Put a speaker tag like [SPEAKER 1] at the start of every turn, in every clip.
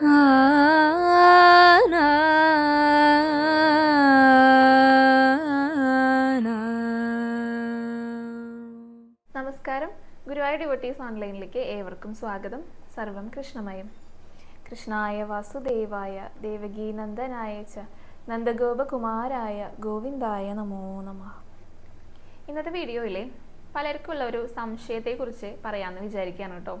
[SPEAKER 1] നമസ്കാരം. ഗുരുവായൂർ ഡിവോട്ടീസ് ഓൺലൈനിലേക്ക് ഏവർക്കും സ്വാഗതം. സർവം കൃഷ്ണമയം. കൃഷ്ണായ വാസുദേവായ ദേവകീനന്ദനായ ച നന്ദഗോപകുമാരായ ഗോവിന്ദായ നമോ നമ. ഇന്നത്തെ വീഡിയോയിൽ പലർക്കുള്ള ഒരു സംശയത്തെക്കുറിച്ച് പറയാമെന്ന് വിചാരിക്കുകയാണ് കേട്ടോ.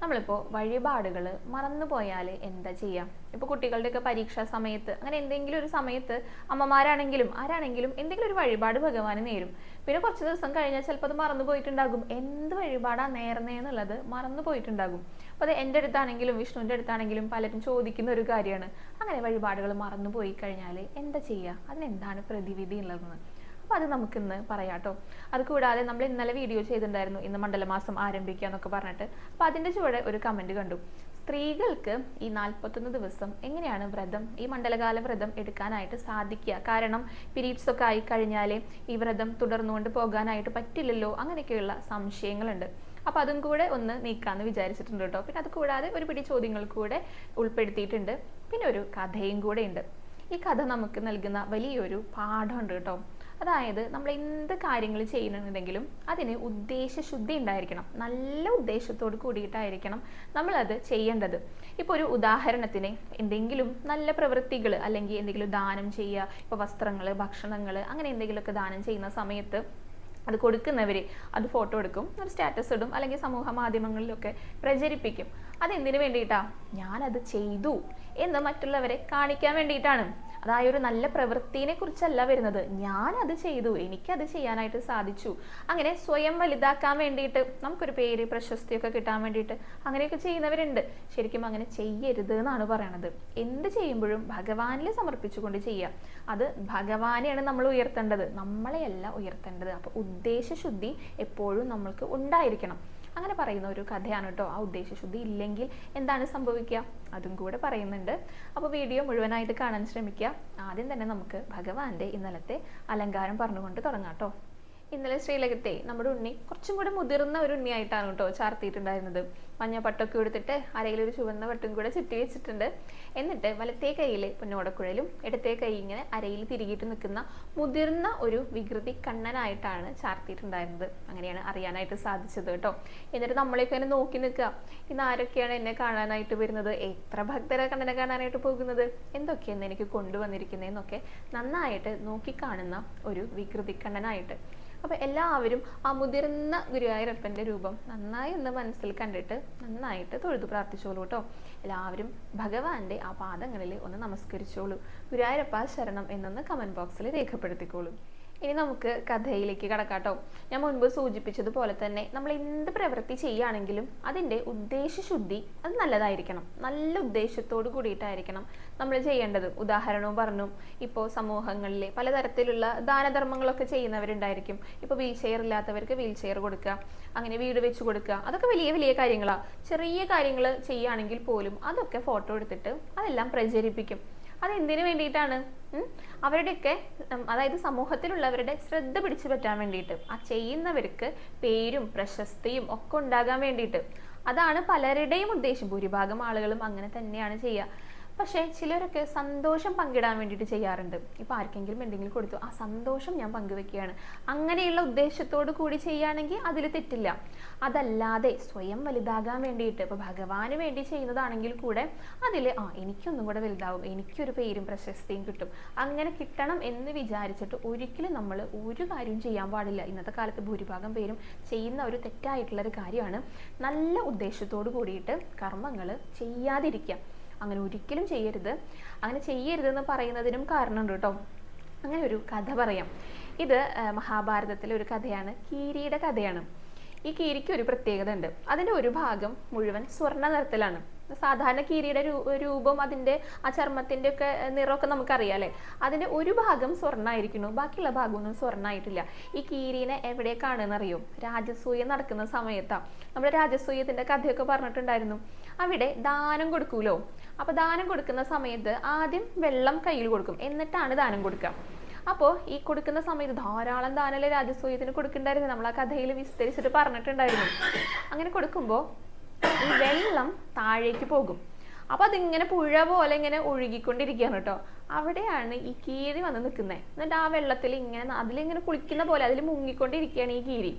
[SPEAKER 1] നമ്മളിപ്പോൾ വഴിപാടുകൾ മറന്നുപോയാൽ എന്താ ചെയ്യാം? ഇപ്പോൾ കുട്ടികളുടെയൊക്കെ പരീക്ഷാ സമയത്ത് അങ്ങനെ എന്തെങ്കിലും ഒരു സമയത്ത് അമ്മമാരാണെങ്കിലും ആരാണെങ്കിലും എന്തെങ്കിലും ഒരു വഴിപാട് ഭഗവാന് നേരും. പിന്നെ കുറച്ച് ദിവസം കഴിഞ്ഞാൽ ചിലപ്പോൾ അത് മറന്നു പോയിട്ടുണ്ടാകും എന്ത് വഴിപാടാ നേർന്നേന്നുള്ളത് മറന്നു പോയിട്ടുണ്ടാകും അപ്പോൾ അത് എന്റെ അടുത്താണെങ്കിലും വിഷ്ണുവിന്റെ അടുത്താണെങ്കിലും പലരും ചോദിക്കുന്ന ഒരു കാര്യമാണ്. അങ്ങനെ വഴിപാടുകൾ മറന്നു പോയി കഴിഞ്ഞാൽ എന്താ ചെയ്യുക അതിനെന്താണ് പ്രതിവിധി ഉള്ളതെന്ന്? അപ്പോൾ അത് നമുക്കിന്ന് കേട്ടോ അത് കൂടാതെ നമ്മൾ ഇന്നലെ വീഡിയോ ചെയ്തിട്ടുണ്ടായിരുന്നു ഇന്ന് മണ്ഡലമാസം ആരംഭിക്കുക എന്നൊക്കെ പറഞ്ഞിട്ട്. അപ്പോൾ അതിന്റെ ചുവടെ ഒരു കമന്റ് കണ്ടു. സ്ത്രീകൾക്ക് ഈ നാൽപ്പത്തൊന്ന് ദിവസം എങ്ങനെയാണ് വ്രതം ഈ മണ്ഡലകാല വ്രതം എടുക്കാനായിട്ട് സാധിക്കുക? കാരണം പീരീഡ്സ് ഒക്കെ ആയി കഴിഞ്ഞാലേ ഈ വ്രതം തുടർന്നുകൊണ്ട് പോകാനായിട്ട് പറ്റില്ലല്ലോ അങ്ങനെയൊക്കെയുള്ള സംശയങ്ങളുണ്ട്. അപ്പോൾ അതും കൂടെ ഒന്ന് നീക്കാമെന്ന് വിചാരിച്ചിട്ടുണ്ട് കേട്ടോ. പിന്നെ അത് കൂടാതെ ഒരു പിടി ചോദ്യങ്ങൾ കൂടെ ഉൾപ്പെടുത്തിയിട്ടുണ്ട്. പിന്നെ ഒരു കഥയും കൂടെ ഉണ്ട്. ഈ കഥ നമുക്ക് നൽകുന്ന വലിയൊരു പാഠമുണ്ട് കേട്ടോ. അതായത് നമ്മൾ എന്ത് കാര്യങ്ങൾ ചെയ്യണമെന്നുണ്ടെങ്കിലും അതിന് ഉദ്ദേശശുദ്ധി ഉണ്ടായിരിക്കണം. നല്ല ഉദ്ദേശത്തോട് കൂടിയിട്ടായിരിക്കണം നമ്മളത് ചെയ്യേണ്ടത്. ഇപ്പോൾ ഒരു ഉദാഹരണത്തിന് എന്തെങ്കിലും നല്ല പ്രവൃത്തികൾ അല്ലെങ്കിൽ എന്തെങ്കിലും ദാനം ചെയ്യുക ഇപ്പോൾ വസ്ത്രങ്ങൾ ഭക്ഷണങ്ങൾ അങ്ങനെ എന്തെങ്കിലുമൊക്കെ ദാനം ചെയ്യുന്ന സമയത്ത് അത് കൊടുക്കുന്നവർ അത് ഫോട്ടോ എടുക്കും ഒരു സ്റ്റാറ്റസ് ഇടും അല്ലെങ്കിൽ സമൂഹ മാധ്യമങ്ങളിലൊക്കെ പ്രചരിപ്പിക്കും. അതെന്തിനു വേണ്ടിയിട്ടാ? ഞാനത് ചെയ്തു എന്ന് മറ്റുള്ളവരെ കാണിക്കാൻ വേണ്ടിയിട്ടാണ്. അതായത് ഒരു നല്ല പ്രവൃത്തിനെ കുറിച്ചല്ല വരുന്നത്. ഞാൻ അത് ചെയ്തു. എനിക്കത് ചെയ്യാനായിട്ട് സാധിച്ചു. അങ്ങനെ സ്വയം വലുതാക്കാൻ വേണ്ടിയിട്ട് നമുക്കൊരു പേര് പ്രശസ്തിയൊക്കെ കിട്ടാൻ വേണ്ടിയിട്ട് അങ്ങനെയൊക്കെ ചെയ്യുന്നവരുണ്ട്. ശരിക്കും അങ്ങനെ ചെയ്യരുത് എന്നാണ് പറയണത്. എന്ത് ചെയ്യുമ്പോഴും ഭഗവാനിൽ സമർപ്പിച്ചുകൊണ്ട് ചെയ്യുക അത് ഭഗവാനെയാണ് നമ്മൾ ഉയർത്തേണ്ടത്. നമ്മളെയല്ല ഉയർത്തേണ്ടത്. അപ്പോൾ ഉദ്ദേശശുദ്ധി എപ്പോഴും നമ്മൾക്ക് ഉണ്ടായിരിക്കണം. അങ്ങനെ പറയുന്ന ഒരു കഥയാണ് കേട്ടോ ആ ഉദ്ദേശശുദ്ധി ഇല്ലെങ്കിൽ എന്താണ് സംഭവിക്കുക? അതും കൂടെ പറയുന്നുണ്ട്. അപ്പോൾ വീഡിയോ മുഴുവനായിട്ട് കാണാൻ ശ്രമിക്കുക. ആദ്യം തന്നെ നമുക്ക് ഭഗവാന്റെ ഇന്നലത്തെ അലങ്കാരം പറഞ്ഞുകൊണ്ട് തുടങ്ങാം കേട്ടോ. ഇന്നലെ ശ്രീലകത്തെ നമ്മുടെ ഉണ്ണി കുറച്ചും കൂടെ മുതിർന്ന ഒരു ഉണ്ണിയായിട്ടാണ് കേട്ടോ ചാർത്തിയിട്ടുണ്ടായിരുന്നത്. മഞ്ഞ പട്ടൊക്കെ എടുത്തിട്ട് അരയിൽ ഒരു ചുവന്ന പട്ടും കൂടെ ചുറ്റി വെച്ചിട്ടുണ്ട്. എന്നിട്ട് വലത്തേ കൈയിൽ പൊന്നോടക്കുഴലും ഇടത്തേ കൈ ഇങ്ങനെ അരയിൽ തിരികിട്ട് നിൽക്കുന്ന മുതിർന്ന ഒരു വികൃതി കണ്ണനായിട്ടാണ് ചാർത്തിയിട്ടുണ്ടായിരുന്നത്. അങ്ങനെയാണ് അറിയാനായിട്ട് സാധിച്ചത് കേട്ടോ. എന്നിട്ട് നമ്മളെയൊക്കെ ഇങ്ങനെ നോക്കി നിൽക്കുക. ഇന്ന് ആരൊക്കെയാണ് എന്നെ കാണാനായിട്ട് വരുന്നത്? എത്ര ഭക്തരെ കണ്ണനെ കാണാനായിട്ട് പോകുന്നത്? എന്തൊക്കെയെന്ന് എനിക്ക് കൊണ്ടുവന്നിരിക്കുന്നതെന്നൊക്കെ നന്നായിട്ട് നോക്കിക്കാണുന്ന ഒരു വികൃതി കണ്ണനായിട്ട് അപ്പോൾ എല്ലാവരും ആ മുതിർന്ന ഗുരുവായൂരപ്പന്റെ രൂപം നന്നായി ഒന്ന് മനസ്സിൽ കണ്ടിട്ട് നന്നായിട്ട് തൊഴുതു പ്രാർത്ഥിച്ചോളൂ കേട്ടോ. എല്ലാവരും ഭഗവാന്റെ ആ പാദങ്ങളിൽ ഒന്ന് നമസ്കരിച്ചോളൂ. ഗുരുവായൂരപ്പ ശരണം എന്നൊന്ന് കമന്റ് ബോക്സിൽ രേഖപ്പെടുത്തിക്കോളൂ. ഇനി നമുക്ക് കഥയിലേക്ക് കടക്കാട്ടോ. ഞാൻ മുൻപ് സൂചിപ്പിച്ചതുപോലെ തന്നെ നമ്മൾ എന്ത് പ്രവൃത്തി ചെയ്യുകയാണെങ്കിലും അതിന്റെ ഉദ്ദേശശുദ്ധി അത് നല്ലതായിരിക്കണം. നല്ല ഉദ്ദേശത്തോട് കൂടിയിട്ടായിരിക്കണം നമ്മൾ ചെയ്യേണ്ടത്. ഉദാഹരണവും പറഞ്ഞു ഇപ്പോൾ സമൂഹങ്ങളിൽ പലതരത്തിലുള്ള ദാനധർമ്മങ്ങളൊക്കെ ചെയ്യുന്നവരുണ്ടായിരിക്കും. ഇപ്പോൾ വീൽ ചെയർ ഇല്ലാത്തവർക്ക് വീൽ ചെയർ കൊടുക്കുക അങ്ങനെ വീട് വെച്ച് കൊടുക്കുക അതൊക്കെ വലിയ വലിയ കാര്യങ്ങളാണ് ചെറിയ കാര്യങ്ങൾ ചെയ്യുകയാണെങ്കിൽ പോലും അതൊക്കെ ഫോട്ടോ എടുത്തിട്ട് അതെല്ലാം പ്രചരിപ്പിക്കും. അതെന്തിനു വേണ്ടിയിട്ടാണ്? അവരുടെയൊക്കെ അതായത് സമൂഹത്തിലുള്ളവരുടെ ശ്രദ്ധ പിടിച്ചു പറ്റാൻ വേണ്ടിയിട്ട് ആ ചെയ്യുന്നവർക്ക് പേരും പ്രശസ്തിയും ഒക്കെ ഉണ്ടാകാൻ വേണ്ടിയിട്ട്. അതാണ് പലരുടെയും ഉദ്ദേശം. ഭൂരിഭാഗം ആളുകളും അങ്ങനെ തന്നെയാണ് ചെയ്യുക. പക്ഷേ ചിലരൊക്കെ സന്തോഷം പങ്കിടാൻ വേണ്ടിയിട്ട് ചെയ്യാറുണ്ട്. ഇപ്പോൾ ആർക്കെങ്കിലും എന്തെങ്കിലും കൊടുത്തു ആ സന്തോഷം ഞാൻ പങ്കുവെക്കുകയാണ്. അങ്ങനെയുള്ള ഉദ്ദേശത്തോടു കൂടി ചെയ്യുകയാണെങ്കിൽ അതിൽ തെറ്റില്ല. അതല്ലാതെ സ്വയം വലുതാകാൻ വേണ്ടിയിട്ട് ഇപ്പോൾ ഭഗവാന് വേണ്ടി ചെയ്യുന്നതാണെങ്കിൽ കൂടെ അതിൽ ആ എനിക്കൊന്നും കൂടെ വലുതാവും. എനിക്കൊരു പേരും പ്രശസ്തിയും കിട്ടും. അങ്ങനെ കിട്ടണം എന്ന് വിചാരിച്ചിട്ട് ഒരിക്കലും നമ്മൾ ഒരു കാര്യവും ചെയ്യാൻ പാടില്ല. ഇന്നത്തെ കാലത്ത് ഭൂരിഭാഗം പേരും ചെയ്യുന്ന ഒരു തെറ്റായിട്ടുള്ള ഒരു കാര്യമാണ്. നല്ല ഉദ്ദേശത്തോടു കൂടിയിട്ട് കർമ്മങ്ങൾ ചെയ്യാതിരിക്കുക. അങ്ങനെ ഒരിക്കലും ചെയ്യരുത്. അങ്ങനെ ചെയ്യരുത് എന്ന് പറയുന്നതിനും കാരണമുണ്ട് കേട്ടോ. അങ്ങനെ ഒരു കഥ പറയാം. ഇത് മഹാഭാരതത്തിലെ ഒരു കഥയാണ്. കീരിയുടെ കഥയാണ്. ഈ കീരിക്ക് ഒരു പ്രത്യേകത ഉണ്ട് അതിന്റെ ഒരു ഭാഗം മുഴുവൻ സ്വർണ നിറത്തിലാണ് സാധാരണ കീരിയുടെ രൂപം അതിന്റെ ആ ചർമ്മത്തിന്റെ ഒക്കെ നിറമൊക്കെ നമുക്കറിയാം അല്ലേ ഒരു ഭാഗം സ്വർണമായിരിക്കുന്നു ബാക്കിയുള്ള ഭാഗമൊന്നും സ്വർണമായിട്ടില്ല ഈ കീരീനെ എവിടെ കാണുമെന്നറിയോ രാജസൂയ നടക്കുന്ന സമയത്താണ് നമ്മുടെ രാജസൂയത്തിന്റെ കഥയൊക്കെ പറഞ്ഞിട്ടുണ്ടായിരുന്നു. അവിടെ ദാനം കൊടുക്കൂലോ? അപ്പോൾ ദാനം കൊടുക്കുന്ന സമയത്ത് ആദ്യം വെള്ളം കയ്യിൽ കൊടുക്കും. എന്നിട്ടാണ് ദാനം കൊടുക്കുക. അപ്പോൾ ഈ കൊടുക്കുന്ന സമയത്ത് ധാരാളം ദാനല്ലേ രാജസൂയത്തിന് കൊടുക്കണ്ടായിരുന്നു? നമ്മൾ ആ കഥയിൽ വിസ്തരിച്ചിട്ട് പറഞ്ഞിട്ടുണ്ടായിരുന്നു. അങ്ങനെ കൊടുക്കുമ്പോൾ ഈ വെള്ളം താഴേക്ക് പോകും. അപ്പോൾ അതിങ്ങനെ പുഴ പോലെ ഇങ്ങനെ ഒഴുകിക്കൊണ്ടിരിക്കുകയാണ് കേട്ടോ. അവിടെയാണ് ഈ കീരി വന്ന് നിൽക്കുന്നത്. എന്നിട്ട് ആ വെള്ളത്തിൽ ഇങ്ങനെ അതിലിങ്ങനെ കുളിക്കുന്ന പോലെ അതിൽ മുങ്ങിക്കൊണ്ടിരിക്കുകയാണ് ഈ കീരി.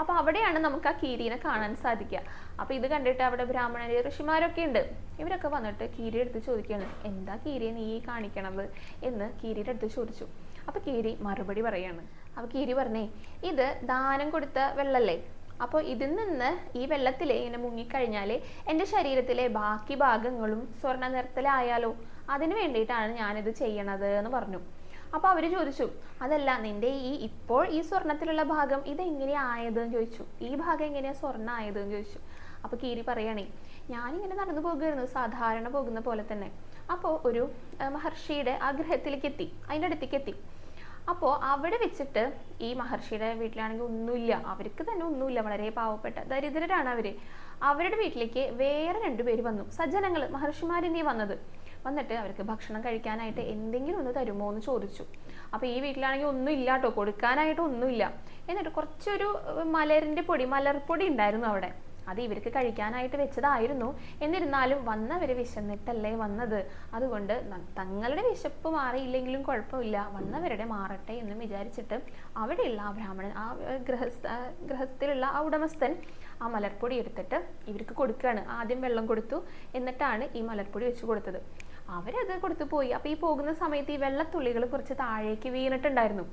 [SPEAKER 1] അപ്പോൾ അവിടെയാണ് നമുക്ക് ആ കീരിനെ കാണാൻ സാധിക്കുക. അപ്പോൾ ഇത് കണ്ടിട്ട് അവിടെ ബ്രാഹ്മണര് ഋഷിമാരൊക്കെ ഉണ്ട്. ഇവരൊക്കെ വന്നിട്ട് കീരി എടുത്ത് ചോദിക്കുകയാണ് എന്താ കീരിയെ നീ കാണിക്കണത്? എന്ന് കീരിയുടെ അടുത്ത് ചോദിച്ചു. അപ്പോൾ കീരി മറുപടി പറയാണ്. അപ്പോൾ കീരി പറഞ്ഞേ ഇത് ദാനം കൊടുത്ത വെള്ളല്ലേ? അപ്പോൾ ഇതിൽ നിന്ന് ഈ വെള്ളത്തിൽ ഇങ്ങനെ മുങ്ങിക്കഴിഞ്ഞാൽ എന്റെ ശരീരത്തിലെ ബാക്കി ഭാഗങ്ങളും സ്വർണ നിറത്തിലായാലോ അതിന് വേണ്ടിയിട്ടാണ് ഞാനിത് ചെയ്യണത് എന്ന് പറഞ്ഞു. അപ്പോൾ അവർ ചോദിച്ചു അതല്ല നിന്റെ ഈ ഇപ്പോൾ ഈ സ്വർണത്തിലുള്ള ഭാഗം ഇത് എന്ന് ആയതെന്ന് ചോദിച്ചു. ഈ ഭാഗം എങ്ങനെയാണ് സ്വർണ ആയതെന്ന് ചോദിച്ചു. അപ്പോൾ കീരി പറയണേ ഞാനിങ്ങനെ നടന്നു പോകുമായിരുന്നു സാധാരണ പോകുന്ന പോലെ തന്നെ. അപ്പോൾ ഒരു മഹർഷിയുടെ ആ ഗൃഹത്തിലേക്ക് എത്തി അതിന്റെ അടുത്തേക്ക് എത്തി. അപ്പോൾ അവിടെ വെച്ചിട്ട് ഈ മഹർഷിയുടെ വീട്ടിലാണെങ്കിൽ ഒന്നുമില്ല. അവർക്ക് തന്നെ ഒന്നുമില്ല. വളരെ പാവപ്പെട്ട ദരിദ്രരാണ് അവർ അവരുടെ വീട്ടിലേക്ക് വേറെ രണ്ടുപേര് വന്നു. സജ്ജനങ്ങൾ മഹർഷിമാരെന്തീ വന്നത്. വന്നിട്ട് അവർക്ക് ഭക്ഷണം കഴിക്കാനായിട്ട് എന്തെങ്കിലും ഒന്ന് തരുമോ എന്ന് ചോദിച്ചു. അപ്പോൾ ഈ വീട്ടിലാണെങ്കിൽ ഒന്നും ഇല്ല കേട്ടോ കൊടുക്കാനായിട്ട് ഒന്നുമില്ല. എന്നിട്ട് കുറച്ചൊരു മലരിന്റെ പൊടി മലർപ്പൊടി ഉണ്ടായിരുന്നു അവിടെ. അത് ഇവർക്ക് കഴിക്കാനായിട്ട് വെച്ചതായിരുന്നു. എന്നിരുന്നാലും വന്നവര് വിശന്നിട്ടല്ലേ വന്നത്. അതുകൊണ്ട് തങ്ങളുടെ വിശപ്പ് മാറിയില്ലെങ്കിലും കുഴപ്പമില്ല. വന്നവരുടെ മാറട്ടെ എന്ന് വിചാരിച്ചിട്ട് അവിടെയുള്ള ആ ബ്രാഹ്മണൻ ആ ഗൃഹസ്ഥ ഗൃഹത്തിലുള്ള ആ ഉടമസ്ഥൻ ആ മലർപ്പൊടി എടുത്തിട്ട് ഇവർക്ക് കൊടുക്കുകയാണ്. ആദ്യം വെള്ളം കൊടുത്തു എന്നിട്ടാണ് ഈ മലർപ്പൊടി വെച്ച് കൊടുത്തത്. അവരത് കൊടുത്തു പോയി. അപ്പോൾ ഈ പോകുന്ന സമയത്ത് ഈ വെള്ളത്തുള്ളികൾ കുറച്ച് താഴേക്ക് വീണിട്ടുണ്ടായിരുന്നു.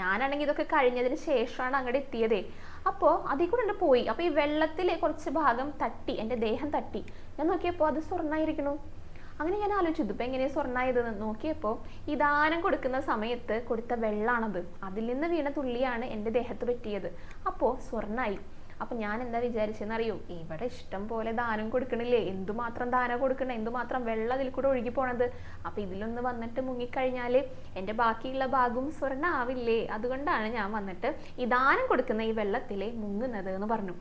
[SPEAKER 1] ഞാനാണെങ്കിൽ ഇതൊക്കെ കഴിഞ്ഞതിന് ശേഷമാണ് അങ്ങോട്ട് എത്തിയതേ. അപ്പോൾ അതിൽ കൂടെ ഉണ്ട് പോയി. അപ്പോൾ ഈ വെള്ളത്തിൽ കുറച്ച് ഭാഗം തട്ടി എന്റെ ദേഹം തട്ടി. ഞാൻ നോക്കിയപ്പോൾ അത് സ്വർണമായിരിക്കണു അങ്ങനെ ഞാൻ ആലോചിച്ചു ഇതിപ്പോൾ എങ്ങനെയാണ് സ്വർണമായതെന്ന് നോക്കിയപ്പോൾ ഈ ദാനം കൊടുക്കുന്ന സമയത്ത് കൊടുത്ത വെള്ളമാണത് അതിൽ നിന്ന് വീണ തുള്ളിയാണ് എന്റെ ദേഹത്ത് പറ്റിയത്. അപ്പോൾ സ്വർണമായി അപ്പൊ ഞാൻ എന്താ വിചാരിച്ചെന്ന് അറിയോ ഇവിടെ ഇഷ്ടം പോലെ ദാനം കൊടുക്കണില്ലേ? എന്തുമാത്രം ദാനം കൊടുക്കണേ എന്തുമാത്രം വെള്ളം അതിൽ കൂടെ ഒഴുകി പോണത്? അപ്പൊ ഇതിലൊന്ന് വന്നിട്ട് മുങ്ങിക്കഴിഞ്ഞാൽ എന്റെ ബാക്കിയുള്ള ഭാഗവും സ്വർണ ആവില്ലേ? അതുകൊണ്ടാണ് ഞാൻ വന്നിട്ട് ഈ ദാനം കൊടുക്കുന്ന ഈ വെള്ളത്തിലെ മുങ്ങുന്നത് എന്ന് പറഞ്ഞു.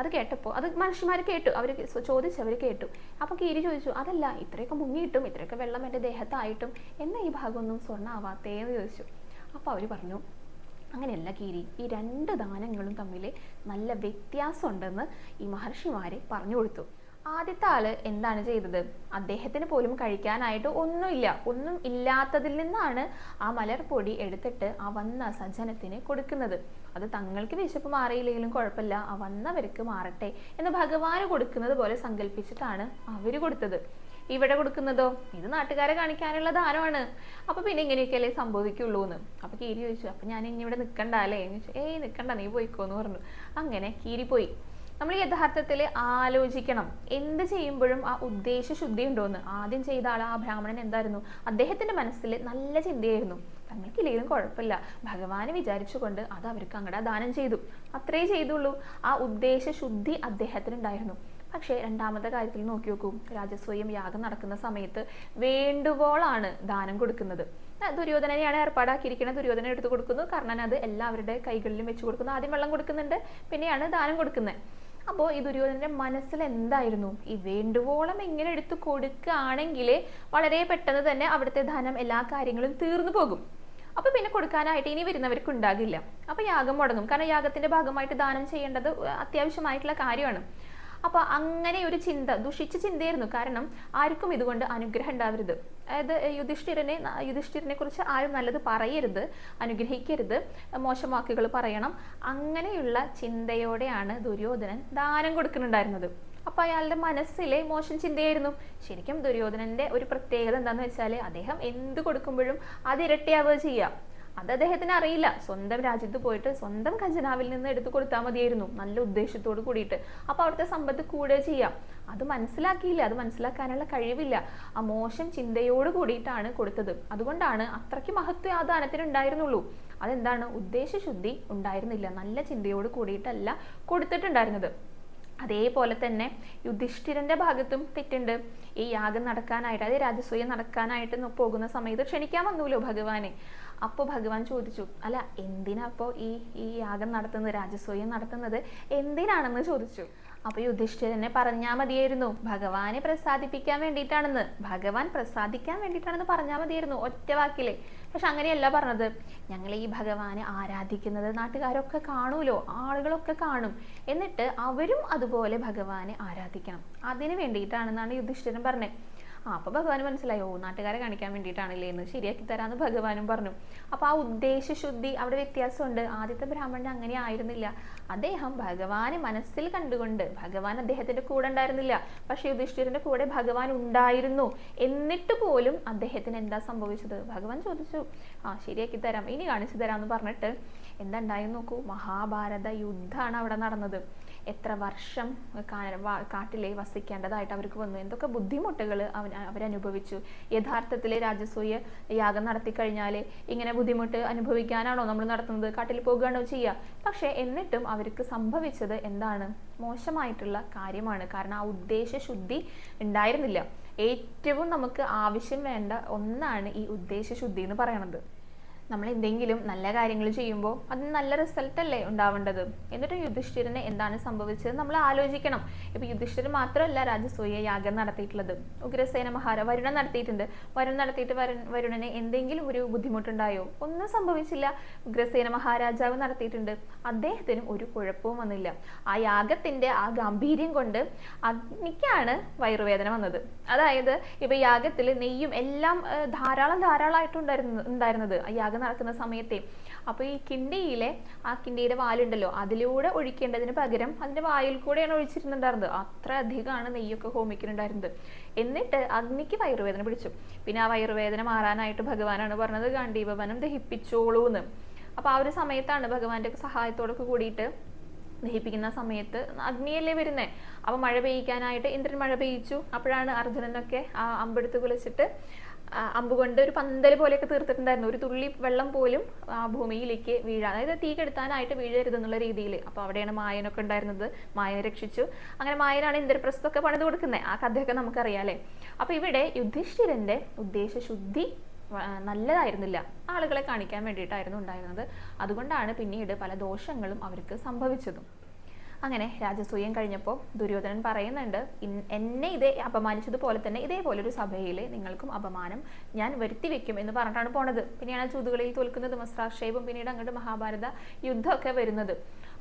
[SPEAKER 1] അത് കേട്ടപ്പോൾ അത് മനുഷ്യന്മാർ കേട്ടു. അവർ ചോദിച്ചവർ കേട്ടു. അപ്പോൾ കീരി ചോദിച്ചു അതല്ല ഇത്രയൊക്കെ മുങ്ങിയിട്ടും ഇത്രയൊക്കെ വെള്ളം എന്റെ ദേഹത്തായിട്ടും എന്നാ ഈ ഭാഗമൊന്നും സ്വർണ ആവാത്തേന്ന് ചോദിച്ചു. അപ്പോൾ അവർ പറഞ്ഞു അങ്ങനെയല്ല കീരി ഈ രണ്ട് ദാനങ്ങളും തമ്മിൽ നല്ല വ്യത്യാസമുണ്ടെന്ന് ഈ മഹർഷിമാരെ പറഞ്ഞു കൊടുത്തു. ആദ്യത്തെ ആൾ എന്താണ് ചെയ്തത്? അദ്ദേഹത്തിന് പോലും കഴിക്കാനായിട്ട് ഒന്നുമില്ല. ഒന്നും ഇല്ലാത്തതിൽ നിന്നാണ് ആ മലർപ്പൊടി എടുത്തിട്ട് ആ വന്ന സജ്ജനത്തിന് കൊടുക്കുന്നത്. അത് തങ്ങൾക്ക് വിശപ്പ് മാറിയില്ലെങ്കിലും കുഴപ്പമില്ല. ആ വന്നവർക്ക് മാറട്ടെ എന്ന് ഭഗവാന് കൊടുക്കുന്നത് പോലെ സങ്കല്പിച്ചിട്ടാണ് അവർ കൊടുത്തത്. ഇവിടെ കൊടുക്കുന്നതോ? ഇത് നാട്ടുകാരെ കാണിക്കാനുള്ള ദാനമാണ്. അപ്പൊ പിന്നെ ഇങ്ങനെയൊക്കെയല്ലേ സംഭവിക്കുള്ളൂ എന്ന് അപ്പൊ കീരി ചോദിച്ചു അപ്പൊ ഞാൻ ഇനി ഇവിടെ നിൽക്കണ്ട അല്ലേ? എന്ന് ചോദിച്ചു ഏയ് നിൽക്കണ്ട നീ പോയിക്കോ എന്ന് പറഞ്ഞു. അങ്ങനെ കീരി പോയി. നമ്മൾ യഥാർത്ഥത്തിൽ ആലോചിക്കണം എന്ത് ചെയ്യുമ്പോഴും ആ ഉദ്ദേശ ശുദ്ധി ഉണ്ടോന്ന്. ആദ്യം ചെയ്ത ആൾ ആ ബ്രാഹ്മണൻ എന്തായിരുന്നു? അദ്ദേഹത്തിന്റെ മനസ്സിൽ നല്ല ചിന്തയായിരുന്നു. തങ്ങൾക്കില്ലെങ്കിലും കുഴപ്പമില്ല. ഭഗവാനെ വിചാരിച്ചുകൊണ്ട് അത് അവർക്ക് അങ്ങടെ ദാനം ചെയ്തു. അത്രേ ചെയ്തുള്ളൂ. ആ ഉദ്ദേശ ശുദ്ധി അദ്ദേഹത്തിനുണ്ടായിരുന്നു. പക്ഷേ രണ്ടാമത്തെ കാര്യത്തിൽ നോക്കി നോക്കൂ. രാജസ്വയം യാഗം നടക്കുന്ന സമയത്ത് വേണ്ടുവോളാണ് ദാനം കൊടുക്കുന്നത്. ദുര്യോധനനെയാണ് ഏർപ്പാടാക്കിയിരിക്കുന്നത് ദുര്യോധന എടുത്തു കൊടുക്കുന്നു. കാരണം അത് എല്ലാവരുടെ കൈകളിലും വെച്ച് കൊടുക്കുന്നു. ആദ്യം വെള്ളം കൊടുക്കുന്നുണ്ട്. പിന്നെയാണ് ദാനം കൊടുക്കുന്നത്. അപ്പോൾ ഈ ദുര്യോധനന്റെ മനസ്സിൽ എന്തായിരുന്നു? ഈ വേണ്ടുവോളം എങ്ങനെ എടുത്തു കൊടുക്കുകയാണെങ്കിൽ വളരെ പെട്ടെന്ന് തന്നെ അവിടുത്തെ ധനം എല്ലാ കാര്യങ്ങളും തീർന്നു പോകും. അപ്പൊ പിന്നെ കൊടുക്കാനായിട്ട് ഇനി വരുന്നവർക്ക് ഉണ്ടാകില്ല. അപ്പൊ യാഗം മുടങ്ങും. കാരണം യാഗത്തിന്റെ ഭാഗമായിട്ട് ദാനം ചെയ്യേണ്ടത് അത്യാവശ്യമായിട്ടുള്ള കാര്യമാണ്. അപ്പൊ അങ്ങനെ ഒരു ചിന്ത ദുഷിച്ച ചിന്തയായിരുന്നു. കാരണം ആർക്കും ഇതുകൊണ്ട് അനുഗ്രഹം ഉണ്ടാവരുത്. അതായത് യുധിഷ്ഠിരനെ യുധിഷ്ഠിരനെ കുറിച്ച് ആരും നല്ലത് പറയരുത് അനുഗ്രഹിക്കരുത് മോശം വാക്കുകൾ പറയണം. അങ്ങനെയുള്ള ചിന്തയോടെയാണ് ദുര്യോധനൻ ദാനം കൊടുക്കുന്നുണ്ടായിരുന്നത്. അപ്പൊ അയാളുടെ മനസ്സിലെ മോശം ചിന്തയായിരുന്നു. ശരിക്കും ദുര്യോധനന്റെ ഒരു പ്രത്യേകത എന്താന്ന് വെച്ചാൽ അദ്ദേഹം എന്ത് കൊടുക്കുമ്പോഴും അത് ഇരട്ടിയാവുക ചെയ്യുക. അത് അദ്ദേഹത്തിന് അറിയില്ല. സ്വന്തം രാജ്യത്ത് പോയിട്ട് സ്വന്തം ഖജനാവിൽ നിന്ന് എടുത്തു കൊടുത്താൽ മതിയായിരുന്നു. നല്ല ഉദ്ദേശത്തോട് കൂടിയിട്ട്. അപ്പൊ അവിടുത്തെ സമ്പത്ത് കൂടെ ചെയ്യാം. അത് മനസ്സിലാക്കിയില്ല. അത് മനസ്സിലാക്കാനുള്ള കഴിവില്ല. ആ മോശം ചിന്തയോട് കൂടിയിട്ടാണ് കൊടുത്തത്. അതുകൊണ്ടാണ് അത്രയ്ക്ക് മഹത്വം ആ ദാനത്തിന് ഉണ്ടായിരുന്നുള്ളൂ അതെന്താണ്? ഉദ്ദേശശുദ്ധി ഉണ്ടായിരുന്നില്ല. നല്ല ചിന്തയോട് കൂടിയിട്ടല്ല കൊടുത്തിട്ടുണ്ടായിരുന്നത്. അതേപോലെ തന്നെ യുധിഷ്ഠിരന്റെ ഭാഗത്തും തെറ്റുണ്ട്. ഈ യാഗം നടക്കാനായിട്ട് അതായത് രാജസൂയം നടക്കാനായിട്ട് പോകുന്ന സമയത്ത് ക്ഷണിക്കാൻ വന്നൂലോ ഭഗവാനെ? അപ്പോൾ ഭഗവാൻ ചോദിച്ചു അല്ല എന്തിനാ അപ്പോൾ ഈ ഈ യാഗം നടത്തുന്നത് രാജസൂയം നടത്തുന്നത്? എന്തിനാണെന്ന് ചോദിച്ചു. അപ്പൊ യുധിഷ്ഠിരനെ പറഞ്ഞാൽ മതിയായിരുന്നു. ഭഗവാനെ പ്രസാദിപ്പിക്കാൻ വേണ്ടിയിട്ടാണെന്ന്. ഭഗവാൻ പ്രസാദിക്കാൻ വേണ്ടിയിട്ടാണെന്ന് പറഞ്ഞാൽ മതിയായിരുന്നു ഒറ്റ വാക്കിലെ. പക്ഷെ അങ്ങനെയല്ല പറഞ്ഞത്. ഞങ്ങൾ ഈ ഭഗവാനെ ആരാധിക്കുന്നത് നാട്ടുകാരൊക്കെ കാണൂലോ? ആളുകളൊക്കെ കാണും. എന്നിട്ട് അവരും അതുപോലെ ഭഗവാനെ ആരാധിക്കണം. അതിന് വേണ്ടിയിട്ടാണെന്നാണ് യുധിഷ്ഠിരൻ പറഞ്ഞത്. ആ അപ്പൊ ഭഗവാൻ മനസ്സിലായി ഓ നാട്ടുകാരെ കാണിക്കാൻ വേണ്ടിയിട്ടാണല്ലേ എന്ന് ശരിയാക്കി തരാന്ന് ഭഗവാനും പറഞ്ഞു. അപ്പൊ ആ ഉദ്ദേശശുദ്ധി അവിടെ വ്യത്യാസമുണ്ട്. ആദ്യത്തെ ബ്രാഹ്മണൻ അങ്ങനെ ആയിരുന്നില്ല. അദ്ദേഹം ഭഗവാനെ മനസ്സിൽ കണ്ടുകൊണ്ട് ഭഗവാൻ അദ്ദേഹത്തിന്റെ കൂടെ ഉണ്ടായിരുന്നില്ല. പക്ഷെ യുധിഷ്ഠിരന്റെ കൂടെ ഭഗവാൻ ഉണ്ടായിരുന്നു. എന്നിട്ട് പോലും അദ്ദേഹത്തിന് എന്താ സംഭവിച്ചത്? ഭഗവാൻ ചോദിച്ചു ആ ശരിയാക്കി തരാം ഇനി കാണിച്ചു തരാം എന്ന് പറഞ്ഞിട്ട് എന്താ ഉണ്ടായെന്ന് നോക്കൂ. മഹാഭാരത യുദ്ധമാണ് അവിടെ നടന്നത്. എത്ര വർഷം കാട്ടിലെ വസിക്കേണ്ടതായിട്ട് അവർക്ക് വന്നു. എന്തൊക്കെ ബുദ്ധിമുട്ടുകൾ അവൻ അവരനുഭവിച്ചു. യഥാർത്ഥത്തിൽ രാജസൂയ യാഗം നടത്തി കഴിഞ്ഞാൽ ഇങ്ങനെ ബുദ്ധിമുട്ട് അനുഭവിക്കാനാണോ നമ്മൾ നടത്തുന്നത്? കാട്ടിൽ പോകുകയാണോ ചെയ്യുക പക്ഷേ എന്നിട്ടും അവർക്ക് സംഭവിച്ചത് എന്താണ്? മോശമായിട്ടുള്ള കാര്യമാണ്. കാരണം ആ ഉദ്ദേശശുദ്ധി ഉണ്ടായിരുന്നില്ല. ഏറ്റവും നമുക്ക് ആവശ്യം വേണ്ട ഒന്നാണ് ഈ ഉദ്ദേശശുദ്ധി എന്ന് പറയണത്. നമ്മൾ എന്തെങ്കിലും നല്ല കാര്യങ്ങൾ ചെയ്യുമ്പോൾ അതിന് നല്ല റിസൾട്ട് അല്ലേ ഉണ്ടാവേണ്ടത്? എന്നിട്ട് യുധിഷ്ഠിരന് എന്താണ് സംഭവിച്ചത്? നമ്മൾ ആലോചിക്കണം. ഇപ്പൊ യുധിഷ്ഠിരൻ മാത്രമല്ല രാജസൂയ യാഗം നടത്തിയിട്ടുള്ളത്. ഉഗ്രസേന മഹാര വരുണൻ നടത്തിയിട്ടുണ്ട്. വരുൺ നടത്തിയിട്ട് വരുണന് എന്തെങ്കിലും ഒരു ബുദ്ധിമുട്ടുണ്ടായോ? ഒന്നും സംഭവിച്ചില്ല. ഉഗ്രസേന മഹാരാജാവ് നടത്തിയിട്ടുണ്ട്. അദ്ദേഹത്തിനും ഒരു കുഴപ്പവും വന്നില്ല. ആ യാഗത്തിന്റെ ആ ഗാംഭീര്യം കൊണ്ട് അഗ്നിക്കാണ് വയറുവേദന വന്നത്. അതായത് ഇപ്പൊ യാഗത്തിൽ നെയ്യും എല്ലാം ധാരാളം ധാരാളമായിട്ടുണ്ടായിരുന്നു ഉണ്ടായിരുന്നത്. ആ യാഗം നടക്കുന്ന സമയത്തെ. അപ്പോൾ ഈ കിണ്ടിയിലെ ആ കിണ്ടിയുടെ വാലുണ്ടല്ലോ അതിലൂടെ ഒഴിക്കേണ്ടതിന് പകരം അതിന്റെ വായിൽ കൂടെയാണ് ഒഴിച്ചിരുന്നുണ്ടായിരുന്നത്. അത്ര അധികമാണ് നെയ്യൊക്കെ ഹോമിക്കുന്നുണ്ടായിരുന്നത്. എന്നിട്ട് അഗ്നിക്ക് വയറുവേദന പിടിച്ചു. പിന്നെ ആ വയറുവേദന മാറാനായിട്ട് ഭഗവാനാണ് പറഞ്ഞത് ഗാന്ധീപവനം ദഹിപ്പിച്ചോളൂ എന്ന് അപ്പൊ ആ ഒരു സമയത്താണ് ഭഗവാന്റെ സഹായത്തോടൊക്കെ കൂടിയിട്ട് ദഹിപ്പിക്കുന്ന സമയത്ത് അഗ്നിയല്ലേ വരുന്നേ. അപ്പൊ മഴ പെയ്യിക്കാനായിട്ട് ഇന്ദ്രൻ മഴ പെയ്യിച്ചു. അപ്പോഴാണ് അർജുനനൊക്കെ ആ അമ്പെടുത്ത് കുലച്ചിട്ട് ആ അമ്പ് കൊണ്ട് ഒരു പന്തൽ പോലെയൊക്കെ തീർത്തിട്ടുണ്ടായിരുന്നു. ഒരു തുള്ളി വെള്ളം പോലും ആ ഭൂമിയിലേക്ക് വീഴാൻ. അതായത് തീ കെടുത്താനായിട്ട് വീഴരുത് എന്നുള്ള രീതിയിൽ അപ്പൊ അവിടെയാണ് മായനൊക്കെ ഉണ്ടായിരുന്നത്. മായനെ രക്ഷിച്ചു. അങ്ങനെ മായനാണ് ഇന്ദ്രപ്രസ്ഥൊക്കെ പണിത് കൊടുക്കുന്നത് ആ കഥയൊക്കെ നമുക്കറിയാലേ അപ്പൊ ഇവിടെ യുധിഷ്ഠിരന്റെ ഉദ്ദേശശുദ്ധി ശുദ്ധി നല്ലതായിരുന്നില്ല. ആളുകളെ കാണിക്കാൻ വേണ്ടിയിട്ടായിരുന്നു ഉണ്ടായിരുന്നത്. അതുകൊണ്ടാണ് പിന്നീട് പല ദോഷങ്ങളും അവർക്ക് സംഭവിച്ചതും. അങ്ങനെ രാജസൂയം കഴിഞ്ഞപ്പോൾ ദുര്യോധനൻ പറയുന്നുണ്ട് എന്നെ ഇതേ അപമാനിച്ചതുപോലെ തന്നെ ഇതേപോലെ ഒരു സഭയിൽ നിങ്ങൾക്കും അപമാനം ഞാൻ വരുത്തി വെക്കും എന്ന് പറഞ്ഞിട്ടാണ് പോണത്. പിന്നെയാണ് ചൂതുകളിൽ തോൽക്കുന്നത് മസ്രാക്ഷേപം പിന്നീട് അങ്ങോട്ട് മഹാഭാരത യുദ്ധമൊക്കെ വരുന്നത്.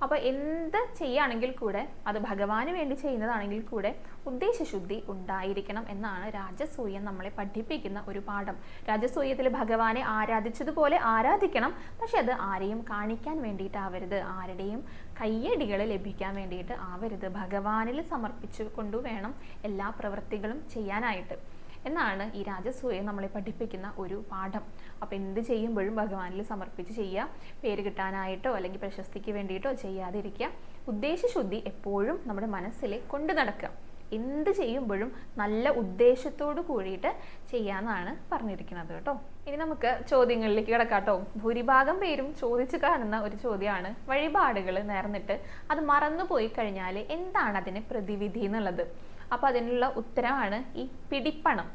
[SPEAKER 1] അപ്പോൾ എന്ത് ചെയ്യുകയാണെങ്കിൽ കൂടെ അത് ഭഗവാന് വേണ്ടി ചെയ്യുന്നതാണെങ്കിൽ കൂടെ ഉദ്ദേശശുദ്ധി ഉണ്ടായിരിക്കണം എന്നാണ് രാജസൂയം നമ്മളെ പഠിപ്പിക്കുന്ന ഒരു പാഠം. രാജസൂയത്തിൽ ഭഗവാനെ ആരാധിച്ചതുപോലെ ആരാധിക്കണം പക്ഷെ അത് ആരെയും കാണിക്കാൻ വേണ്ടിയിട്ടാവരുത്. ആരുടെയും കയ്യടികൾ ലഭിക്കാൻ വേണ്ടിയിട്ട് ആവരുത്. ഭഗവാനിൽ സമർപ്പിച്ചു കൊണ്ടു വേണം എല്ലാ പ്രവൃത്തികളും ചെയ്യാനായിട്ട്. എന്നാണ് ഈ രാജസൂയെ നമ്മളെ പഠിപ്പിക്കുന്ന ഒരു പാഠം. അപ്പോൾ എന്ത് ചെയ്യുമ്പോഴും ഭഗവാനിൽ സമർപ്പിച്ച് ചെയ്യുക. പേര് കിട്ടാനായിട്ടോ അല്ലെങ്കിൽ പ്രശസ്തിക്ക് വേണ്ടിയിട്ടോ ചെയ്യാതിരിക്കുക. ഉദ്ദേശശുദ്ധി എപ്പോഴും നമ്മുടെ മനസ്സിൽ കൊണ്ടു നടക്കുക. എന്ത് ചെയ്യുമ്പോഴും നല്ല ഉദ്ദേശത്തോടു കൂടിയിട്ട് ചെയ്യാമെന്നാണ് പറഞ്ഞിരിക്കുന്നത് കേട്ടോ. ഇനി നമുക്ക് ചോദ്യങ്ങളിലേക്ക് കിടക്കാട്ടോ ഭൂരിഭാഗം പേരും ചോദിച്ചു കാണുന്ന ഒരു ചോദ്യമാണ്. വഴിപാടുകൾ നേർന്നിട്ട് അത് മറന്നുപോയി കഴിഞ്ഞാൽ എന്താണ് അതിന് പ്രതിവിധി എന്നുള്ളത്? അപ്പൊ അതിനുള്ള ഉത്തരമാണ് ഈ പിടിപ്പണം.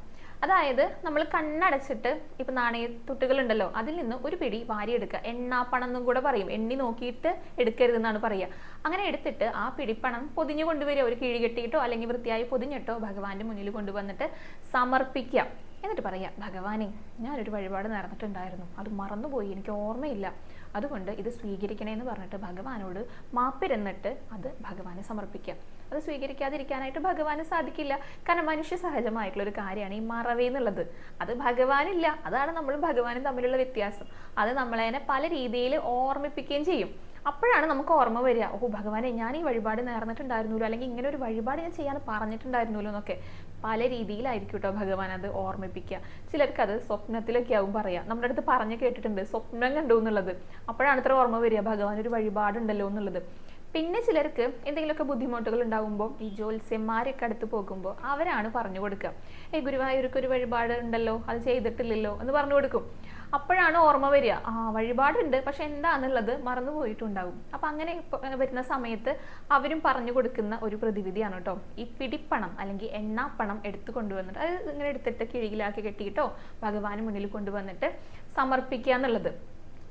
[SPEAKER 1] അതായത് നമ്മൾ കണ്ണടച്ചിട്ട് ഇപ്പൊ നാണയത്തുട്ടുകൾ ഉണ്ടല്ലോ അതിൽ നിന്ന് ഒരു പിടി വാരിയെടുക്കുക. എണ്ണാപ്പണം എന്നും കൂടെ പറയും. എണ്ണി നോക്കിയിട്ട് എടുക്കരുതെന്നാണ് പറയുക. അങ്ങനെ എടുത്തിട്ട് ആ പിടിപ്പണം പൊതിഞ്ഞു കൊണ്ടുവരിക. ഒരു കിഴി കെട്ടിയിട്ടോ അല്ലെങ്കിൽ വൃത്തിയായി പൊതിഞ്ഞിട്ടോ ഭഗവാന്റെ മുന്നിൽ കൊണ്ടുവന്നിട്ട് സമർപ്പിക്കുക. എന്നിട്ട് പറയാം ഭഗവാനെ ഞാനൊരു വഴിപാട് നടന്നിട്ടുണ്ടായിരുന്നു. അത് മറന്നുപോയി. എനിക്ക് ഓർമ്മയില്ല. അതുകൊണ്ട് ഇത് സ്വീകരിക്കണേ എന്ന് പറഞ്ഞിട്ട് ഭഗവാനോട് മാപ്പിരുന്നിട്ട് അത് ഭഗവാനെ സമർപ്പിക്കാം. അത് സ്വീകരിക്കാതിരിക്കാനായിട്ട് ഭഗവാന് സാധിക്കില്ല. കാരണം മനുഷ്യ സഹജമായിട്ടുള്ള ഒരു കാര്യമാണ് ഈ മറവി എന്നുള്ളത്. അത് ഭഗവാനില്ല. അതാണ് നമ്മൾ ഭഗവാനും തമ്മിലുള്ള വ്യത്യാസം. അത് നമ്മളതിനെ പല രീതിയിൽ ഓർമ്മിപ്പിക്കുകയും ചെയ്യും. അപ്പോഴാണ് നമുക്ക് ഓർമ്മ വരിക ഓ ഭഗവാനെ ഞാൻ ഈ വഴിപാട് നേർന്നിട്ടുണ്ടായിരുന്നല്ലോ അല്ലെങ്കിൽ ഇങ്ങനെ ഒരു വഴിപാട് ഞാൻ ചെയ്യാൻ പറഞ്ഞിട്ടുണ്ടായിരുന്നല്ലോ എന്നൊക്കെ. പല രീതിയിലായിരിക്കും കേട്ടോ ഭഗവാൻ അത് ഓർമ്മിപ്പിക്കുക ചിലർക്ക് അത് സ്വപ്നത്തിലൊക്കെ ആവും പറയാം. നമ്മുടെ അടുത്ത് പറഞ്ഞു കേട്ടിട്ടുണ്ട് സ്വപ്നം കണ്ടു എന്നുള്ളത്. അപ്പോഴാണ് ഇത്ര ഓർമ്മ വരിക ഭഗവാൻ ഒരു വഴിപാടുണ്ടല്ലോ എന്നുള്ളത്. പിന്നെ ചിലർക്ക് എന്തെങ്കിലുമൊക്കെ ബുദ്ധിമുട്ടുകൾ ഉണ്ടാകുമ്പോൾ ഈ ജ്യോത്സ്യന്മാരൊക്കെ അടുത്ത് പോകുമ്പോൾ അവരാണ് പറഞ്ഞു കൊടുക്കുക. ഏ ഗുരുവായൂർക്ക് ഒരു വഴിപാട് ഉണ്ടല്ലോ അത് ചെയ്തിട്ടില്ലല്ലോ എന്ന് പറഞ്ഞു കൊടുക്കും. അപ്പോഴാണ് ഓർമ്മ വരിക. ആ വഴിപാടുണ്ട്. പക്ഷെ എന്താന്നുള്ളത് മറന്നു പോയിട്ടുണ്ടാകും അപ്പൊ അങ്ങനെ വരുന്ന സമയത്ത് അവരും പറഞ്ഞു കൊടുക്കുന്ന ഒരു പ്രതിവിധിയാണ് കേട്ടോ. ഈ പിടിപ്പണം അല്ലെങ്കിൽ എണ്ണാപ്പണം എടുത്തു കൊണ്ടുവന്നിട്ട് അത് ഇങ്ങനെ എടുത്തിട്ട് കിഴിയിലാക്കി കെട്ടിയിട്ടോ ഭഗവാന് മുന്നിൽ കൊണ്ടുവന്നിട്ട് സമർപ്പിക്കുക എന്നുള്ളത്.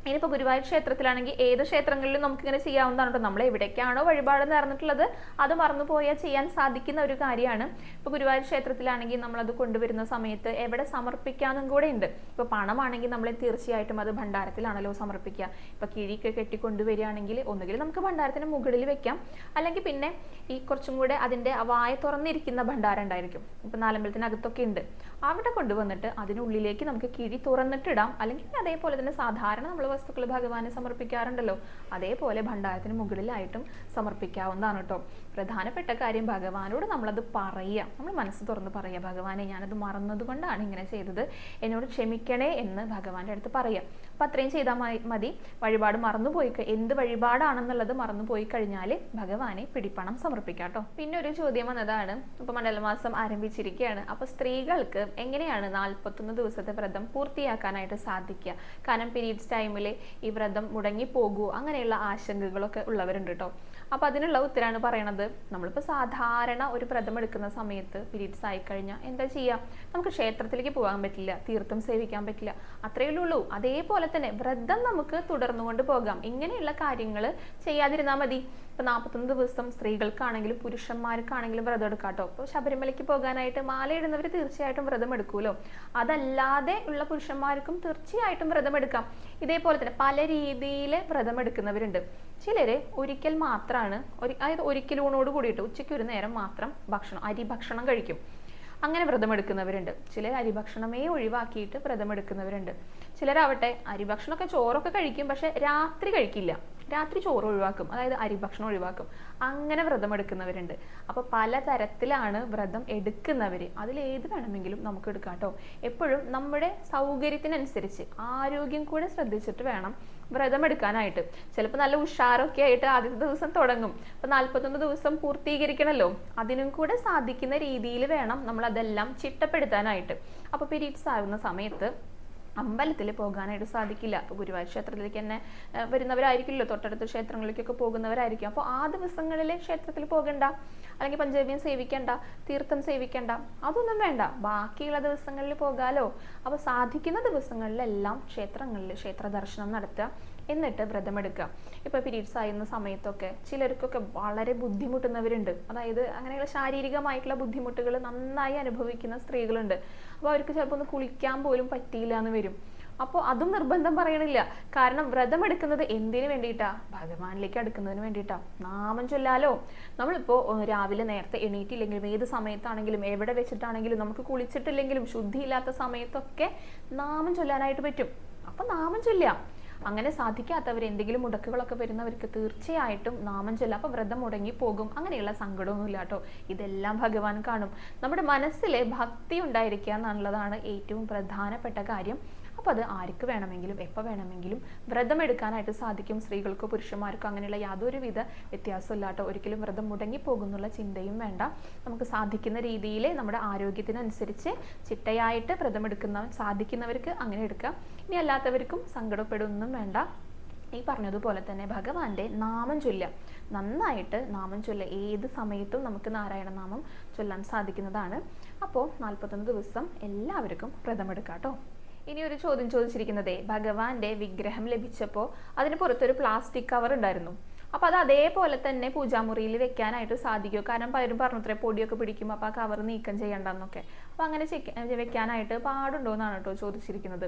[SPEAKER 1] ഇനിയിപ്പോൾ ഗുരുവായൂർ ക്ഷേത്രത്തിലാണെങ്കിൽ ഏത് ക്ഷേത്രങ്ങളിലും നമുക്കിങ്ങനെ ചെയ്യാവുന്നതാണ് കേട്ടോ. നമ്മൾ എവിടേക്കാണോ വഴിപാട് നേർന്നിട്ടുള്ളത് അത് മറന്നുപോയാൽ ചെയ്യാൻ സാധിക്കുന്ന ഒരു കാര്യമാണ്. ഇപ്പോൾ ഗുരുവായൂർ ക്ഷേത്രത്തിലാണെങ്കിൽ നമ്മളത് കൊണ്ടുവരുന്ന സമയത്ത് എവിടെ സമർപ്പിക്കാനും കൂടെ ഉണ്ട്. ഇപ്പോൾ പണമാണെങ്കിൽ നമ്മൾ തീർച്ചയായിട്ടും അത് ഭണ്ഡാരത്തിലാണല്ലോ സമർപ്പിക്കുക. ഇപ്പോൾ കിഴിക്ക് കെട്ടി കൊണ്ടുവരികയാണെങ്കിൽ ഒന്നുകിൽ നമുക്ക് ഭണ്ഡാരത്തിന് മുകളിൽ വെക്കാം. അല്ലെങ്കിൽ പിന്നെ ഈ കുറച്ചും കൂടെ അതിന്റെ വായ തുറന്നിരിക്കുന്ന ഭണ്ഡാരം ഉണ്ടായിരിക്കും. ഇപ്പോൾ നാലമ്പലത്തിനകത്തൊക്കെ ഉണ്ട്. അവിടെ കൊണ്ടുവന്നിട്ട് അതിനുള്ളിലേക്ക് നമുക്ക് കിഴി തുറന്നിട്ടിടാം. അല്ലെങ്കിൽ അതേപോലെ തന്നെ സാധാരണ നമ്മൾ വസ്തുക്കൾ ഭഗവാന് സമർപ്പിക്കാറുണ്ടല്ലോ. അതേപോലെ ഭണ്ഡാരത്തിന് മുകളിലായിട്ടും സമർപ്പിക്കാവുന്നതാണ് കേട്ടോ പ്രധാനപ്പെട്ട കാര്യം ഭഗവാനോട് നമ്മളത് പറയുക നമ്മൾ മനസ്സ് തുറന്ന് പറയുക ഭഗവാനെ ഞാനത് മറന്നതുകൊണ്ടാണ് ഇങ്ങനെ ചെയ്തത്. എന്നോട് ക്ഷമിക്കണേ എന്ന് ഭഗവാന്റെ അടുത്ത് പറയുക അപ്പം അത്രയും ചെയ്താൽ മതി. വഴിപാട് മറന്നുപോയി എന്ത് വഴിപാടാണെന്നുള്ളത് മറന്നുപോയി കഴിഞ്ഞാൽ ഭഗവാനെ പിടിപ്പണം സമർപ്പിക്കാം കേട്ടോ പിന്നെ ഒരു ചോദ്യം വന്നതാണ്. ഇപ്പൊ മണ്ഡലമാസം ആരംഭിച്ചിരിക്കുകയാണ് അപ്പൊ സ്ത്രീകൾക്ക് എങ്ങനെയാണ് നാൽപ്പത്തൊന്ന് ദിവസത്തെ വ്രതം പൂർത്തിയാക്കാനായിട്ട് സാധിക്കുക? കാരണം പീരീഡ്സ് ടൈമിൽ ഈ വ്രതം മുടങ്ങി പോകുമോ അങ്ങനെയുള്ള ആശങ്കകളൊക്കെ ഉള്ളവരുണ്ട് കേട്ടോ അപ്പൊ അതിനുള്ള ഉത്തരമാണ് പറയണത്. നമ്മളിപ്പോൾ സാധാരണ ഒരു വ്രതം എടുക്കുന്ന സമയത്ത് പീരീഡ്സ് ആയി കഴിഞ്ഞാൽ എന്താ ചെയ്യുക നമുക്ക് ക്ഷേത്രത്തിലേക്ക് പോകാൻ പറ്റില്ല തീർത്ഥം സേവിക്കാൻ പറ്റില്ല. അത്രയേ ഉള്ളൂ. അതേപോലെ തന്നെ വ്രതം നമുക്ക് തുടർന്നുകൊണ്ട് പോകാം. ഇങ്ങനെയുള്ള കാര്യങ്ങൾ ചെയ്യാതിരുന്നാൽ മതി. ഇപ്പൊ നാൽപ്പത്തൊന്ന് ദിവസം സ്ത്രീകൾക്കാണെങ്കിലും പുരുഷന്മാർക്കാണെങ്കിലും വ്രതം എടുക്കാം കേട്ടോ ഇപ്പോൾ ശബരിമലയ്ക്ക് പോകാനായിട്ട് മാലയിടുന്നവർ തീർച്ചയായിട്ടും വ്രതം എടുക്കുമല്ലോ അതല്ലാതെ ഉള്ള പുരുഷന്മാർക്കും തീർച്ചയായിട്ടും വ്രതം എടുക്കാം. ഇതേപോലെ തന്നെ പല രീതിയിൽ വ്രതം എടുക്കുന്നവരുണ്ട്. ചിലര് ഒരിക്കൽ മാത്രമാണ് ഒരു അതായത് ഒരിക്കൽ ഊണോട് കൂടിയിട്ട് ഉച്ചയ്ക്ക് ഒരു നേരം മാത്രം ഭക്ഷണം അരി ഭക്ഷണം കഴിക്കും. അങ്ങനെ വ്രതം എടുക്കുന്നവരുണ്ട്. ചിലർ അരിഭക്ഷണമേ ഒഴിവാക്കിയിട്ട് വ്രതമെടുക്കുന്നവരുണ്ട് ചിലരാവട്ടെ അരിഭക്ഷണമൊക്കെ ചോറൊക്കെ കഴിക്കും പക്ഷെ രാത്രി കഴിക്കില്ല. രാത്രി ചോറ് ഒഴിവാക്കും. അതായത് അരിഭക്ഷണം ഒഴിവാക്കും. അങ്ങനെ വ്രതം എടുക്കുന്നവരുണ്ട്. അപ്പോൾ പലതരത്തിലാണ് വ്രതം എടുക്കുന്നവർ അതിലേത് വേണമെങ്കിലും നമുക്ക് എടുക്കാം കേട്ടോ. എപ്പോഴും നമ്മുടെ സൗകര്യത്തിനനുസരിച്ച് ആരോഗ്യം കൂടെ ശ്രദ്ധിച്ചിട്ട് വേണം വ്രതം എടുക്കാനായിട്ട്. ചിലപ്പോൾ നല്ല ഉഷാറൊക്കെ ആയിട്ട് ആദ്യത്തെ ദിവസം തുടങ്ങും. അപ്പോൾ നാൽപ്പത്തൊന്ന് ദിവസം പൂർത്തീകരിക്കണമല്ലോ അതിനും കൂടെ സാധിക്കുന്ന രീതിയിൽ വേണം നമ്മൾ അതെല്ലാം ചിട്ടപ്പെടുത്താനായിട്ട്. അപ്പോൾ പീരീഡ്സ് ആകുന്ന സമയത്ത് അമ്പലത്തിൽ പോകാനായിട്ട് സാധിക്കില്ല. അപ്പോൾ ഗുരുവായൂർ ക്ഷേത്രത്തിലേക്ക് തന്നെ വരുന്നവരായിരിക്കില്ലല്ലോ. തൊട്ടടുത്ത ക്ഷേത്രങ്ങളിലേക്കൊക്കെ പോകുന്നവരായിരിക്കും. അപ്പോൾ ആ ദിവസങ്ങളിൽ ക്ഷേത്രത്തിൽ പോകണ്ട അല്ലെങ്കിൽ പഞ്ചവ്യം സേവിക്കണ്ട തീർത്ഥം സേവിക്കണ്ട അതൊന്നും വേണ്ട. ബാക്കിയുള്ള ദിവസങ്ങളിൽ പോകാലോ. അപ്പോൾ സാധിക്കുന്ന ദിവസങ്ങളിലെല്ലാം ക്ഷേത്രങ്ങളിൽ ക്ഷേത്ര ദർശനം നടത്തുക എന്നിട്ട് വ്രതമെടുക്കുക. ഇപ്പോൾ പീരീഡ്സ് ആയിരുന്ന സമയത്തൊക്കെ ചിലർക്കൊക്കെ വളരെ ബുദ്ധിമുട്ടുന്നവരുണ്ട്. അതായത് അങ്ങനെയുള്ള ശാരീരികമായിട്ടുള്ള ബുദ്ധിമുട്ടുകൾ നന്നായി അനുഭവിക്കുന്ന സ്ത്രീകളുണ്ട്. അപ്പോൾ അവർക്ക് ചിലപ്പോൾ ഒന്ന് കുളിക്കാൻ പോലും പറ്റിയില്ല എന്ന് വരും. അപ്പോൾ അതും നിർബന്ധം പറയണില്ല. കാരണം വ്രതം എടുക്കുന്നത് എന്തിനു വേണ്ടിയിട്ടാ? ഭഗവാനിലേക്ക് അടുക്കുന്നതിന് വേണ്ടിയിട്ടാ. നാമം ചൊല്ലാലോ? നമ്മളിപ്പോൾ രാവിലെ നേരത്തെ എണീറ്റില്ലെങ്കിലും ഏത് സമയത്താണെങ്കിലും എവിടെ വെച്ചിട്ടാണെങ്കിലും നമുക്ക് കുളിച്ചിട്ടില്ലെങ്കിലും ശുദ്ധിയില്ലാത്ത സമയത്തൊക്കെ നാമം ചൊല്ലാനായിട്ട് പറ്റും. അപ്പൊ നാമം ചൊല്ലാം അങ്ങനെ സാധിക്കാത്തവർ എന്തെങ്കിലും മുടക്കുകളൊക്കെ വരുന്നവർക്ക് തീർച്ചയായിട്ടും നാമം ചൊല്ലാം അപ്പൊ വ്രതം മുടങ്ങി പോകും. അങ്ങനെയുള്ള സങ്കടമൊന്നുമില്ല കേട്ടോ. ഇതെല്ലാം ഭഗവാൻ കാണും. നമ്മുടെ മനസ്സിലെ ഭക്തി ഉണ്ടായിരിക്കുക എന്നുള്ളതാണ് ഏറ്റവും പ്രധാനപ്പെട്ട കാര്യം. അപ്പോൾ അത് ആർക്ക് വേണമെങ്കിലും എപ്പോൾ വേണമെങ്കിലും വ്രതം എടുക്കാനായിട്ട് സാധിക്കും. സ്ത്രീകൾക്കോ പുരുഷന്മാർക്കോ അങ്ങനെയുള്ള യാതൊരുവിധ വ്യത്യാസമില്ല കേട്ടോ ഒരിക്കലും വ്രതം മുടങ്ങി പോകുന്നുള്ള ചിന്തയും വേണ്ട. നമുക്ക് സാധിക്കുന്ന രീതിയിൽ നമ്മുടെ ആരോഗ്യത്തിനനുസരിച്ച് ചിട്ടയായിട്ട് വ്രതം എടുക്കുന്ന സാധിക്കുന്നവർക്ക് അങ്ങനെ എടുക്കാം. ഇനി അല്ലാത്തവർക്കും സങ്കടപ്പെടുന്നൊന്നും വേണ്ട. ഈ പറഞ്ഞതുപോലെ തന്നെ ഭഗവാന്റെ നാമം ചൊല്ലുക. നന്നായിട്ട് നാമം ചൊല്ലുക. ഏത് സമയത്തും നമുക്ക് നാരായണ നാമം ചൊല്ലാൻ സാധിക്കുന്നതാണ്. അപ്പോൾ നാൽപ്പത്തൊന്ന് ദിവസം എല്ലാവർക്കും വ്രതമെടുക്കാം കേട്ടോ. ഇനി ഒരു ചോദ്യം ചോദിച്ചിരിക്കുന്നതേ ഭഗവാന്റെ വിഗ്രഹം ലഭിച്ചപ്പോൾ അതിന് പുറത്തൊരു പ്ലാസ്റ്റിക് കവർ ഉണ്ടായിരുന്നു. അപ്പൊ അത് അതേപോലെ തന്നെ പൂജാമുറിയിൽ വെക്കാനായിട്ട് സാധിക്കുമോ കാരണം പലരും പറഞ്ഞത്രേ പൊടിയൊക്കെ പിടിക്കും അപ്പൊ ആ കവർ നീക്കം ചെയ്യണ്ടെന്നൊക്കെ. അപ്പൊ അങ്ങനെ വെക്കാനായിട്ട് പാടുണ്ടോ എന്നാണ് കേട്ടോ ചോദിച്ചിരിക്കുന്നത്.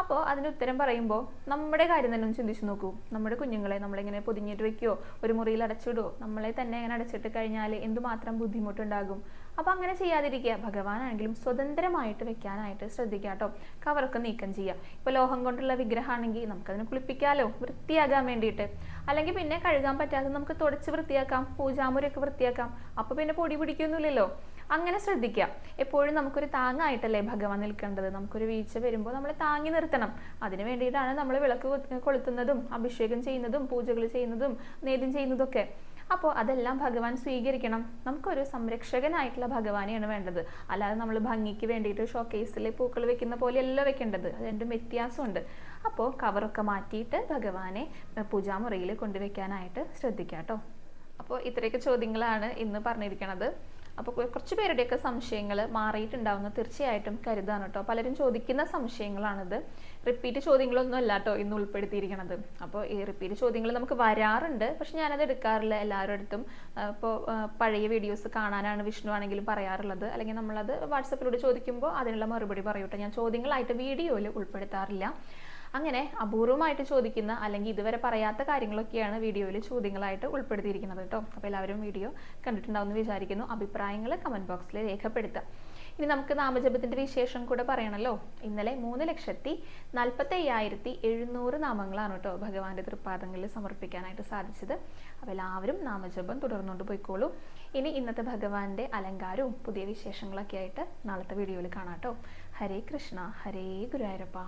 [SPEAKER 1] അപ്പോൾ അതിന് ഉത്തരം പറയുമ്പോൾ നമ്മുടെ കാര്യം തന്നെ ഒന്ന് ചിന്തിച്ചു നോക്കൂ. നമ്മുടെ കുഞ്ഞുങ്ങളെ നമ്മളിങ്ങനെ പൊതിഞ്ഞിട്ട് വെക്കുകയോ ഒരു മുറിയിൽ അടച്ചിടുകയോ നമ്മളെ തന്നെ ഇങ്ങനെ അടച്ചിട്ട് കഴിഞ്ഞാൽ എന്തുമാത്രം ബുദ്ധിമുട്ടുണ്ടാകും? അപ്പോൾ അങ്ങനെ ചെയ്യാതിരിക്കുക. ഭഗവാനാണെങ്കിലും സ്വതന്ത്രമായിട്ട് വെക്കാനായിട്ട് ശ്രദ്ധിക്കുക കേട്ടോ. കവറൊക്കെ നീക്കം ചെയ്യുക ഇപ്പോൾ ലോഹം കൊണ്ടുള്ള വിഗ്രഹമാണെങ്കിൽ നമുക്കതിനെ കുളിപ്പിക്കാലോ വൃത്തിയാകാൻ വേണ്ടിയിട്ട്. അല്ലെങ്കിൽ പിന്നെ കഴുകാൻ പറ്റാതെ നമുക്ക് തുടച്ച് വൃത്തിയാക്കാം പൂജാമുരൊക്കെ വൃത്തിയാക്കാം. അപ്പോൾ പിന്നെ പൊടി പിടിക്കൊന്നുമില്ലല്ലോ. അങ്ങനെ ശ്രദ്ധിക്കുക. എപ്പോഴും നമുക്കൊരു താങ്ങായിട്ടല്ലേ ഭഗവാൻ നിൽക്കേണ്ടത്? നമുക്കൊരു വീഴ്ച വരുമ്പോൾ നമ്മൾ താങ്ങി നിർത്തണം. അതിന് വേണ്ടിയിട്ടാണ് നമ്മൾ വിളക്ക് കൊളുത്തുന്നതും അഭിഷേകം ചെയ്യുന്നതും പൂജകൾ ചെയ്യുന്നതും നേദ്യം ചെയ്യുന്നതൊക്കെ. അപ്പോൾ അതെല്ലാം ഭഗവാൻ സ്വീകരിക്കണം. നമുക്കൊരു സംരക്ഷകനായിട്ടുള്ള ഭഗവാനെയാണ് വേണ്ടത്. അല്ലാതെ നമ്മൾ ഭംഗിക്ക് വേണ്ടിയിട്ട് ഷോക്കേസിൽ പൂക്കൾ വെക്കുന്ന പോലെയല്ല വെക്കേണ്ടത്. അത് രണ്ടും വ്യത്യാസമുണ്ട് അപ്പോൾ കവറൊക്കെ മാറ്റിയിട്ട് ഭഗവാനെ പൂജാമുറിയിൽ കൊണ്ടുവയ്ക്കാനായിട്ട് ശ്രദ്ധിക്കാം കേട്ടോ അപ്പോൾ ഇത്രയൊക്കെ ചോദ്യങ്ങളാണ് ഇന്ന് പറഞ്ഞിരിക്കുന്നത് അപ്പോൾ കുറച്ച് പേരുടെയൊക്കെ സംശയങ്ങൾ മാറിയിട്ടുണ്ടാവുന്ന തീർച്ചയായിട്ടും കരുതാണ് കേട്ടോ പലരും ചോദിക്കുന്ന സംശയങ്ങളാണിത്. റിപ്പീറ്റ് ചോദ്യങ്ങളൊന്നും അല്ല കേട്ടോ ഇന്ന് ഉൾപ്പെടുത്തിയിരിക്കണത്. അപ്പോൾ ഈ റിപ്പീറ്റ് ചോദ്യങ്ങൾ നമുക്ക് വരാറുണ്ട്. പക്ഷെ ഞാനത് എടുക്കാറില്ല എല്ലാവരുടെ അടുത്തും. ഇപ്പോൾ പഴയ വീഡിയോസ് കാണാനാണ് വിഷ്ണു ആണെങ്കിലും പറയാറുള്ളത്. അല്ലെങ്കിൽ നമ്മളത് വാട്സപ്പിലൂടെ ചോദിക്കുമ്പോൾ അതിനുള്ള മറുപടി പറയൂട്ടോ. ഞാൻ ചോദ്യങ്ങളായിട്ട് വീഡിയോയിൽ ഉൾപ്പെടുത്താറില്ല. അങ്ങനെ അപൂർവമായിട്ട് ചോദിക്കുന്ന അല്ലെങ്കിൽ ഇതുവരെ പറയാത്ത കാര്യങ്ങളൊക്കെയാണ് വീഡിയോയിൽ ചോദ്യങ്ങളായിട്ട് ഉൾപ്പെടുത്തിയിരിക്കുന്നത് കേട്ടോ. അപ്പോൾ എല്ലാവരും വീഡിയോ കണ്ടിട്ടുണ്ടാവുമെന്ന് വിചാരിക്കുന്നു. അഭിപ്രായങ്ങൾ കമന്റ് ബോക്സിൽ രേഖപ്പെടുത്തുക. ഇനി നമുക്ക് നാമജപത്തിന്റെ വിശേഷം കൂടെ പറയണല്ലോ. ഇന്നലെ മൂന്ന് ലക്ഷത്തി നാൽപ്പത്തി അയ്യായിരത്തി എഴുന്നൂറ് നാമങ്ങളാണ് കേട്ടോ ഭഗവാന്റെ തൃപ്പാദങ്ങളിൽ സമർപ്പിക്കാനായിട്ട് സാധിച്ചത്. അപ്പോൾ എല്ലാവരും നാമജപം തുടർന്നുകൊണ്ട് പോയിക്കോളൂ. ഇനി ഇന്നത്തെ ഭഗവാന്റെ അലങ്കാരവും പുതിയ വിശേഷങ്ങളൊക്കെ ആയിട്ട് നാളത്തെ വീഡിയോയിൽ കാണാം കേട്ടോ. ഹരേ കൃഷ്ണ ഹരേ ഗുരുവായൂരപ്പ.